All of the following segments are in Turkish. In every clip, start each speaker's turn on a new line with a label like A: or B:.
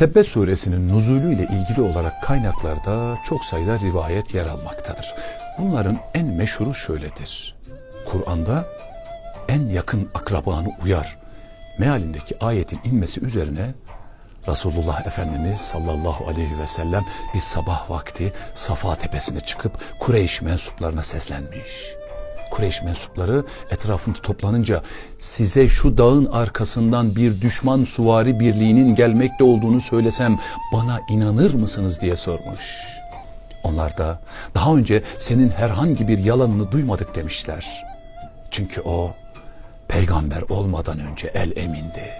A: Tebbet suresinin nuzulü ile ilgili olarak kaynaklarda çok sayıda rivayet yer almaktadır. Bunların en meşhuru şöyledir. Kur'an'da en yakın akrabanı uyar mealindeki ayetin inmesi üzerine Resulullah Efendimiz sallallahu aleyhi ve sellem bir sabah vakti Safa tepesine çıkıp Kureyş mensuplarına seslenmiş. Kureyş mensupları etrafında toplanınca size şu dağın arkasından bir düşman suvari birliğinin gelmekte olduğunu söylesem bana inanır mısınız diye sormuş. Onlar da daha önce senin herhangi bir yalanını duymadık demişler. Çünkü o peygamber olmadan önce el emindi.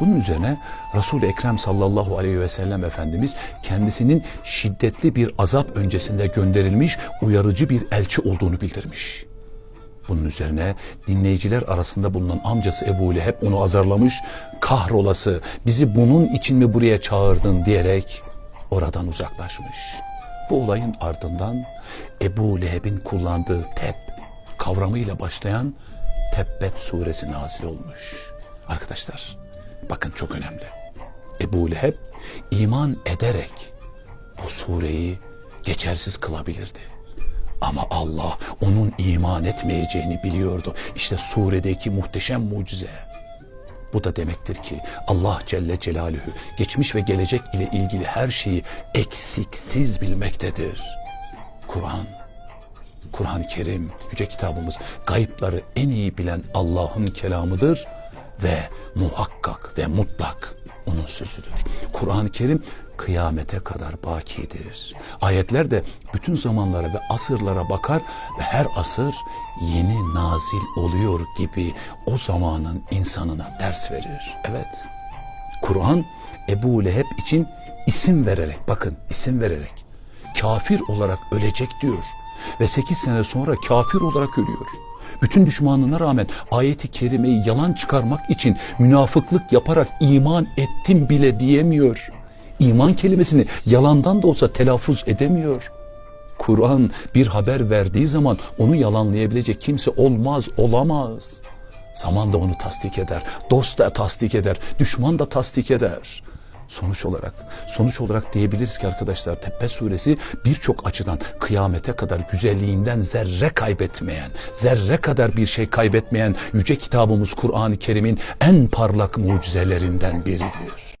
A: Bunun üzerine Resul-i Ekrem sallallahu aleyhi ve sellem Efendimiz kendisinin şiddetli bir azap öncesinde gönderilmiş uyarıcı bir elçi olduğunu bildirmiş. Bunun üzerine dinleyiciler arasında bulunan amcası Ebu Leheb onu azarlamış. Kahrolası bizi bunun için mi buraya çağırdın diyerek oradan uzaklaşmış. Bu olayın ardından Ebu Leheb'in kullandığı tep kavramıyla başlayan Tebbet suresi nazil olmuş. Arkadaşlar bakın çok önemli. Ebu Leheb iman ederek bu sureyi geçersiz kılabilirdi. Ama Allah onun iman etmeyeceğini biliyordu. İşte suredeki muhteşem mucize. Bu da demektir ki Allah Celle Celaluhu geçmiş ve gelecek ile ilgili her şeyi eksiksiz bilmektedir. Kur'an, Kur'an-ı Kerim, yüce kitabımız gayıpları en iyi bilen Allah'ın kelamıdır ve muhakkak ve mutlak onun sözüdür. Kur'an-ı Kerim kıyamete kadar bakidir. Ayetler de bütün zamanlara ve asırlara bakar ve her asır yeni nazil oluyor gibi o zamanın insanına ders verir. Evet. Kur'an Ebu Leheb için isim vererek bakın isim vererek kafir olarak ölecek diyor ve 8 sene sonra kafir olarak ölüyor. Bütün düşmanlığına rağmen ayeti kerimeyi yalan çıkarmak için münafıklık yaparak iman ettim bile diyemiyor. İman kelimesini yalandan da olsa telaffuz edemiyor. Kur'an bir haber verdiği zaman onu yalanlayabilecek kimse olmaz, olamaz. Zaman da onu tasdik eder, dost da tasdik eder, düşman da tasdik eder. Sonuç olarak, sonuç olarak diyebiliriz ki arkadaşlar Tebbet suresi birçok açıdan kıyamete kadar güzelliğinden zerre kaybetmeyen, zerre kadar bir şey kaybetmeyen yüce kitabımız Kur'an-ı Kerim'in en parlak mucizelerinden biridir.